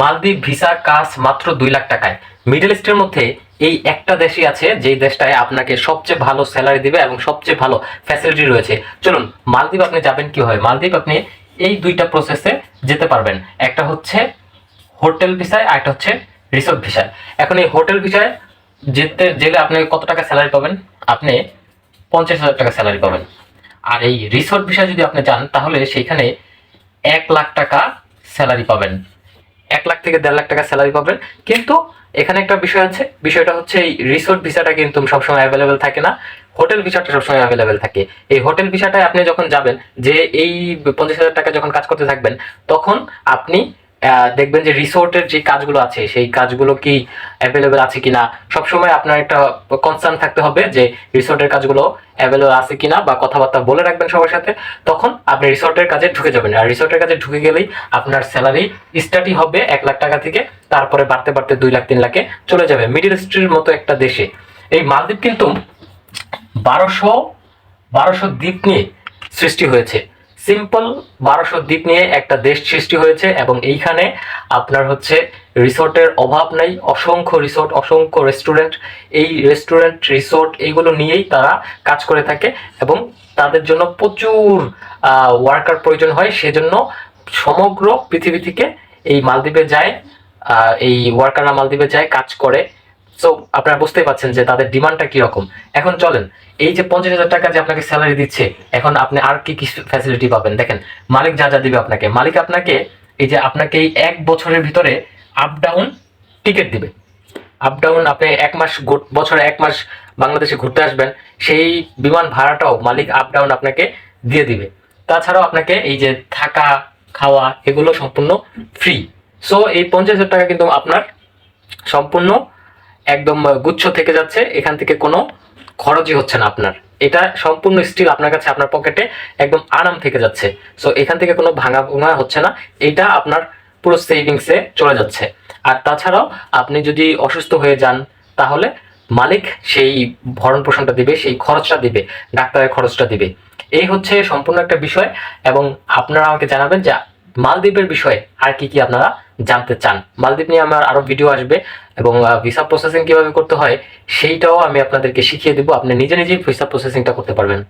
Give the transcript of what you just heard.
মালদ্বীপ ভিসা কাজ মাত্র দুই লাখ টাকায়। মিডল ইস্টের মধ্যে এই একটা দেশই আছে, যেই দেশটায় আপনাকে সবচেয়ে ভালো স্যালারি দিবে এবং সবচেয়ে ভালো ফ্যাসিলিটি রয়েছে। চলুন, মালদ্বীপ আপনি যাবেন কি হয় মালদ্বীপ আপনি এই দুইটা প্রসেসে যেতে পারবেন। একটা হচ্ছে হোটেল ভিসায় আর একটা হচ্ছে রিসোর্ট ভিসায় এখন এই হোটেল ভিসায় যেতে গেলে আপনি কত টাকা স্যালারি পাবেন? আপনি পঞ্চাশ হাজার টাকা স্যালারি পাবেন। আর এই রিসোর্ট ভিসায় যদি আপনি যান তাহলে সেইখানে এক লাখ টাকা স্যালারি পাবেন। এক লাখ থেকে দেড় লাখ টাকা স্যালারি পাবেন। কিন্তু এখানে একটা বিষয় আছে, বিষয়টা হচ্ছে এই রিসোর্ট ভিসাটা কিন্তু সবসময় অ্যাভেলেবেল থাকে না। হোটেল ভিসাটা সবসময় অ্যাভেলেবেল থাকে। এই হোটেল ভিসাটায় আপনি যখন যাবেন, যে এই পঞ্চাশ হাজার টাকা যখন কাজ করতে থাকবেন, তখন আপনি দেখবেন যে রিসোর্টের যে কাজগুলো আছে, সেই কাজগুলো কি অ্যাভেলেবেল আছে কিনা? সবসময় আপনার একটা কনসার্ন থাকতে হবে যে রিসোর্টের কাজগুলো অ্যাভেলেবেল আছে কিনা বা কথাবার্তা বলে রাখবেন সবার সাথে, তখন আপনি রিসোর্টের কাজে ঢুকে যাবেন। আর রিসোর্টের কাজে ঢুকে গেলেই আপনার স্যালারি স্টার্টই হবে এক লাখ টাকা থেকে, তারপরে বাড়তে বাড়তে দুই লাখ, তিন লাখে চলে যাবে। মিডিল ইস্টের মতো একটা দেশে। এই মালদ্বীপ কিন্তু বারোশো বারোশো দ্বীপ নিয়ে সৃষ্টি হয়েছে। সিম্পল বারোশো দ্বীপ নিয়ে একটা দেশ সৃষ্টি হয়েছে এবং এইখানে আপনার হচ্ছে রিসোর্টের অভাব নাই। অসংখ্য রিসোর্ট, অসংখ্য রেস্টুরেন্ট। এই রেস্টুরেন্ট, রিসোর্ট এইগুলো নিয়েই তারা কাজ করে থাকে এবং তাদের জন্য প্রচুর ওয়ার্কার প্রয়োজন হয়। সেজন্য সমগ্র পৃথিবী থেকে এই মালদ্বীপে যায় এই ওয়ার্কাররা মালদ্বীপে যায়, কাজ করে। সো আপনারা বুঝতেই পারছেন যে তাদের ডিমান্ডটা কীরকম। এখন চলেন, এই যে পঞ্চাশ হাজার টাকা যে আপনাকে স্যালারি দিচ্ছে, এখন আপনি আর কি কি ফ্যাসিলিটি পাবেন? দেখেন, মালিক যা যা দিবে আপনাকে। মালিক আপনাকে এই যে আপনাকে এই এক বছরের ভিতরে আপ ডাউন টিকিট দিবে। আপ ডাউন আপনি এক মাস বছরে এক মাস বাংলাদেশে ঘুরতে আসবেন, সেই বিমান ভাড়াটাও মালিক আপ ডাউন আপনাকে দিয়ে দিবে। তাছাড়াও আপনাকে এই যে থাকা, খাওয়া, এগুলো সম্পূর্ণ ফ্রি সো এই পঞ্চাশ হাজার টাকা কিন্তু আপনার সম্পূর্ণ একদম গুচ্ছ থেকে যাচ্ছে, এখান থেকে কোনো খরচই হচ্ছে না আপনার। এটা সম্পূর্ণ স্টিল আপনার কাছে আপনার পকেটে একদম আরাম থেকে যাচ্ছে। সো এখান থেকে কোনো ভাঙা ভাঙা হচ্ছে না। এটা আপনার পুরো সেভিংসে চলে যাচ্ছে। আর তাছাড়াও আপনি যদি অসুস্থ হয়ে যান, তাহলে মালিক সেই ভরণ পোষণটা দিবে, সেই খরচটা দিবে, ডাক্তারের খরচটা দিবে। এই হচ্ছে সম্পূর্ণ একটা বিষয় এবং আপনারা আমাকে জানাবেন যে মালদ্বীপের বিষয়ে আর কি কি আপনারা জানতে চান। মালদ্বীপ নিয়ে আমার আরও ভিডিও আসবে এবং ভিসা প্রসেসিং কীভাবে করতে হয়, সেইটাও আমি আপনাদেরকে শিখিয়ে দেবো। আপনি নিজে নিজেই ভিসা প্রসেসিংটা করতে পারবেন।